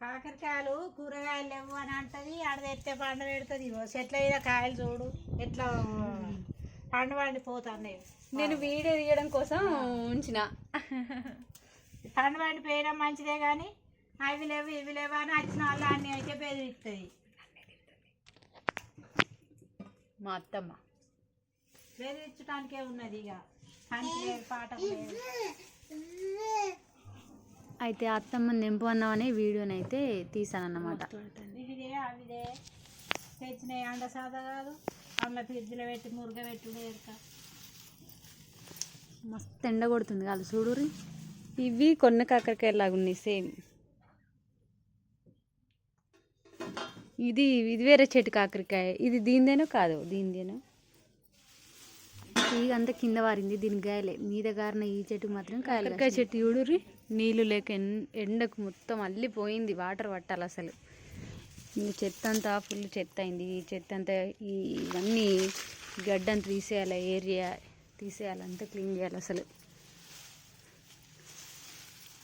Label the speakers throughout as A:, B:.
A: కాకరకాయలు కూరగాయలు లేవు అని అంటది. ఆడ తెస్తే పండు పెడుతుంది. ఇగో చెట్ల మీద కాయలు చూడు ఎట్లా పండు పండిపోతున్నాయి
B: నేను వీడియో తీయడం కోసం ఉంచిన.
A: పండు పండిపోయడం మంచిదే కానీ అవి లేవు ఇవి లేవు అని వచ్చిన వాళ్ళు అన్ని అయితే బెదిరిస్తుంది
B: మా అత్తమ్మ.
A: బెదిరించడానికే ఉన్నది ఇక పాట లేదు.
B: అయితే అత్తమ్మని నింపు అన్నామనే తీసానన్నమాట
A: ఇవిదే అవిదే తెచ్చినాయి అండ సాదా కాదు. అందులో ఫ్రిడ్జ్లో పెట్టి మురుగ పెట్టుడు ఎరక.
B: మస్తు ఎండ కొడుతుంది కాదు చూడురి ఇవి కొన్న కాకరకాయ లాగా ఉన్నాయి సేమ్. ఇది ఇది వేరే చెట్టు కాకరకాయ. ఇది దీనిదేనో కాదు? దీనిదేనో? తీగ అంతా కింద వారింది దీని గాయలే మీద గారిన ఈ చెట్టు మాత్రం కాకరకాయ చెట్టు చూడురి నీళ్ళు లేక ఎండకు మొత్తం అల్లిపోయింది వాటర్ పట్టాలి అసలు. ఈ చెత్త అంతా ఫుల్ చెత్త అయింది. ఈ చెత్త అంతా ఈ ఇవన్నీ గడ్డంతా తీసేయాలి ఏరియా తీసేయాలి అంతా క్లీన్ చేయాలి అసలు.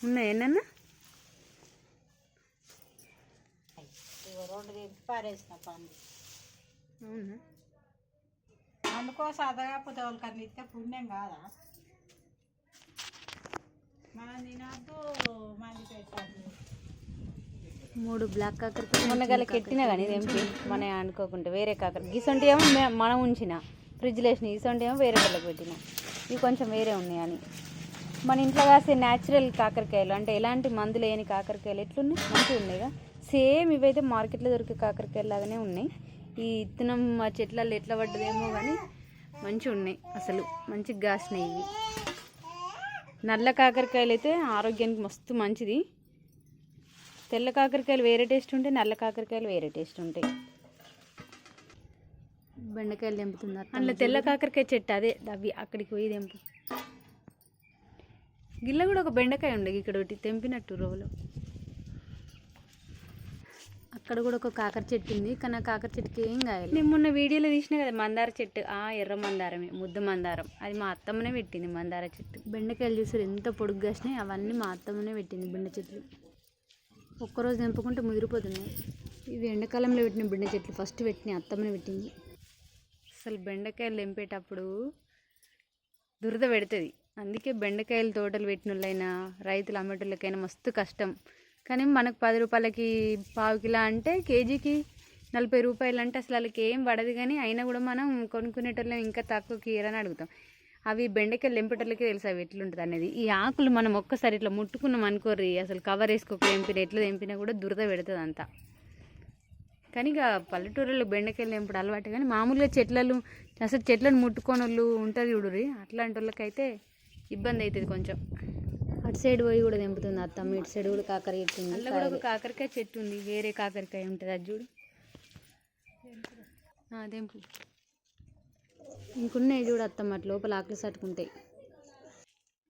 B: ఉన్నాయి
A: పండు.
B: అవునా?
A: అందుకో సదగాకపోతే వాళ్ళకన్నా ఇస్తే పుణ్యం కాదా? మనం తినద్దు మంది పెట్టద్దు.
B: మూడు బ్లాక్ కాకర మొన్న గల కెట్టినా కానీ ఇదేంటి? మన అనుకోకుండా వేరే కాకర. గీసంటి ఏమో మనం ఉంచిన. ఫ్రిడ్జ్లో వేసిన. గీసంటి ఏమో వేరే వాళ్ళకి పెట్టిన. ఇవి కొంచెం వేరే ఉన్నాయని. మన ఇంట్లో కాసే న్యాచురల్ కాకరకాయలు అంటే ఎలాంటి మందు లేని కాకరకాయలు ఎట్లున్నాయి? మంచిగా ఉన్నాయిగా సేమ్ ఇవైతే మార్కెట్లో దొరికే కాకరకాయలు లాగానే ఉన్నాయి. ఈ ఇత్తనం మా చెట్లలో ఎట్లా పడ్డదేమో కానీ మంచిగా ఉన్నాయి అసలు. మంచిగా కాసినాయి ఇవి నల్ల కాకరకాయలు అయితే ఆరోగ్యానికి మస్తు మంచిది. తెల్ల కాకరకాయలు వేరే టేస్ట్ ఉంటాయి నల్ల కాకరకాయలు వేరే టేస్ట్ ఉంటాయి. బెండకాయలు తెంపుతున్నారు అందులో తెల్ల కాకరకాయ చెట్టు అదే అవి అక్కడికి పోయి తెంపు. గిల్ల కూడా ఒక బెండకాయ ఉండే ఇక్కడ ఒకటి తెంపినట్టు రోలో అక్కడ కూడా ఒక కాకర చెట్టు ఉంది కానీ ఆ కాకర చెట్టుకి ఏం కాయాలి. నేను మొన్న వీడియోలో తీసిన కదా మందార చెట్టు. ఆ ఎర్ర మందారమే ముద్ద మందారం. అది మా అత్తమ్మనే పెట్టింది మందార చెట్టు. బెండకాయలు చూసారు ఎంత పొడుగు కాసినాయి అవన్నీ మా అత్తమ్మనే పెట్టింది బెండ చెట్లు. ఒక్కరోజు తెంపుకుంటే ముదిరిపోతున్నాయి. ఇవి ఎండాకాలంలో పెట్టిన బెండ చెట్లు ఫస్ట్ పెట్టిన అత్తమ్మని పెట్టింది. అసలు బెండకాయలు తెంపేటప్పుడు దురద పెడుతుంది. అందుకే బెండకాయల తోటలు పెట్టిన వాళ్ళైనా రైతులు అమ్మేటోళ్ళకైనా మస్తు కష్టం. కానీ మనకు పది రూపాయలకి పావు కిలో అంటే కేజీకి నలభై రూపాయలు అంటే అసలు వాళ్ళకి ఏం పడదు కానీ అయినా కూడా మనం కొనుక్కునేటోళ్ళం ఇంకా తక్కువకి ఇరని అడుగుతాం. అవి బెండకాయలు తెంపేటోళ్ళకే తెలుసు అవి ఎట్లుంటుంది అనేది. ఈ ఆకులు మనం ఒక్కసారి ఇట్లా ముట్టుకున్నాం అనుకోర్రి అసలు కవర్ వేసుకోక ఎంపిన ఎట్లా తెంపినా కూడా దురద పెడుతుంది అంతా కానీ ఇక పల్లెటూరులో బెండకాయలు ఎంపడం అలవాటు కానీ మామూలుగా చెట్లను అసలు చెట్లను ముట్టుకోని వాళ్ళు ఉంటుంది చూడుర్రి అట్లాంటి వాళ్ళకైతే ఇబ్బంది అవుతుంది కొంచెం. అటు సైడ్ పోయి కూడా తెంపుతుంది అత్తమ్మ ఇటు సైడ్ కూడా కాకర చెట్టు ఉంది అలా కూడా ఒక కాకరకాయ చెట్టు ఉంది. వేరే కాకరకాయ ఉంటుంది అది చూడు. తెంపు. ఇంకున్నాయి చూడు అత్తమ్మ అటు లోపల ఆకులు సట్టుకుంటాయి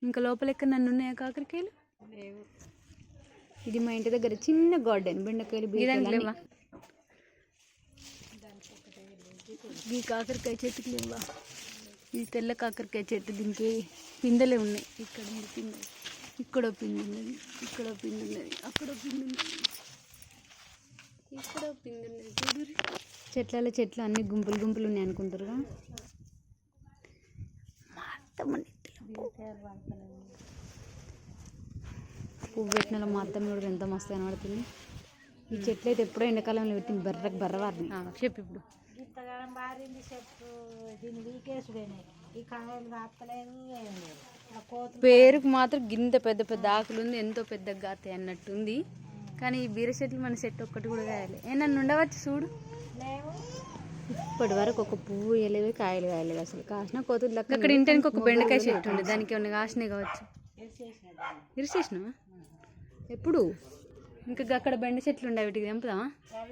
B: ఇంకా లోపల ఎక్కడ నన్ను ఉన్నాయా కాకరకాయలు? ఇది మా ఇంటి దగ్గర చిన్న గార్డెన్. బెండకాయలు బీరకాయలు. ఈ కాకరకాయ చెట్టుకి లేవా? ఇది తెల్ల కాకరకాయ చెట్టు దీనికి పిందెలే ఉన్నాయి. ఇక్కడ ఉంది పిందె. ఇక్కడ పిండి ఉన్నది ఇక్కడ పిండి ఉన్నది అక్కడ పిండి ఉన్నది. ఇక్కడ పిండి ఉన్నది చూడురి చెట్లలో చెట్లు అన్ని గుంపులు గుంపులు ఉన్నాయి అనుకుంటారుగా. పువ్వు పెట్టిన మా అత్తమ్మ కూడా ఎంత మస్తు కనబడుతుంది. ఈ చెట్లు అయితే ఎప్పుడో ఎండాకాలంలో పెట్టింది బర్రకు బర్ర వారిని. చెప్పు ఇప్పుడు.
A: ఇంతగానం బారింది చెట్టు దీన్ని వీకేసుడేనే. ఈ కాయలు కాస్తలేదు ఏం లేదు. ఆ కోతులు
B: పేరుకు మాత్రం గింత పెద్ద పెద్ద ఆకులు ఉంది ఎంతో పెద్ద గాతాయి అన్నట్టుంది కానీ ఈ బీర చెట్లు మన చెట్టు ఒక్కటి కూడా కాయాలి. ఏ నన్ను ఉండవచ్చు చూడు. ఇప్పటి వరకు ఒక పువ్వు వేయలేవు కాయలు కాయలేవు అసలు. కాసిన కోతులు లెక్క అక్కడ ఇంటానికి ఒక బెండకాయ చెట్టు ఉంది. దానికి ఏమైనా కాసినాయి కావచ్చు. ఇరిసేసినావా? ఎప్పుడు? ఇంకా అక్కడ బెండ చెట్లు ఉండే వీటికి తెంపుదామా?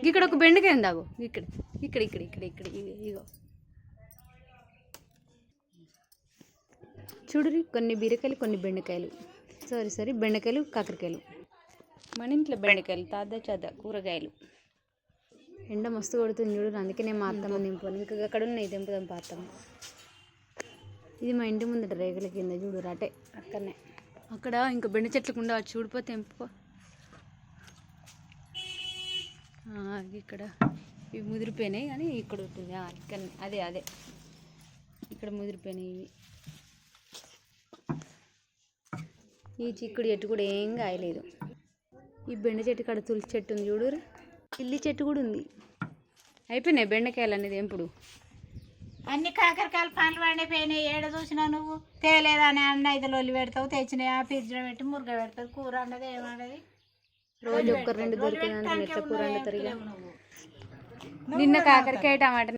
B: ఇక్కడ ఒక బెండకాయ ఉందాగు. ఇక్కడ ఇక్కడ ఇక్కడ ఇక్కడ ఇక్కడ ఇగో, చూడురి కొన్ని బీరకాయలు కొన్ని బెండకాయలు. సారీ సారీ బెండకాయలు కాకరకాయలు. మన ఇంట్లో బెండకాయలు తాదా చాదా కూరగాయలు. ఎండ మస్తు కొడుతుంది చూడు అందుకే నేను మా అత్తమ్మ నింపాను ఇంకా అక్కడ ఉన్నాయి తెంపుదాం పాతమ్మ ఇది మా ఇంటి ముందట రేగుల కింద చూడు రాటే అక్కడనే. అక్కడ ఇంకా బెండ చెట్లకు ఉండవచ్చు చూడిపోతే తెంపుకో ఇక్కడ ఇవి ముదిరిపోయినాయి కానీ ఇక్కడ ఉంటుంది. ఇక్కడ అదే అదే. ఇక్కడ ముదిరిపోయినాయి ఇవి. ఈ చిక్కుడు చెట్టు కూడా ఏం కాయలేదు. ఈ బెండ చెట్టు కాడ తులసి చెట్టు ఉంది చూడు ఇల్లి చెట్టు కూడా ఉంది. అయిపోయినాయి బెండకాయలు అనేది ఎప్పుడు
A: అన్ని కాకరకాయలు పండ్లు పండిపోయినాయి. ఏడ చూసినా నువ్వు? తేలేదని అన్న ఐదు లొల్లి పెడతావు తెచ్చినాయి. ఆ ఫ్రిడ్జ్లో పెట్టి మురుగ పెడతావు కూర అన్నది ఏమన్నది
B: రోజు ఒక్క రెండు
A: నువ్వు
B: నిన్న కాకరకాయ టమాటా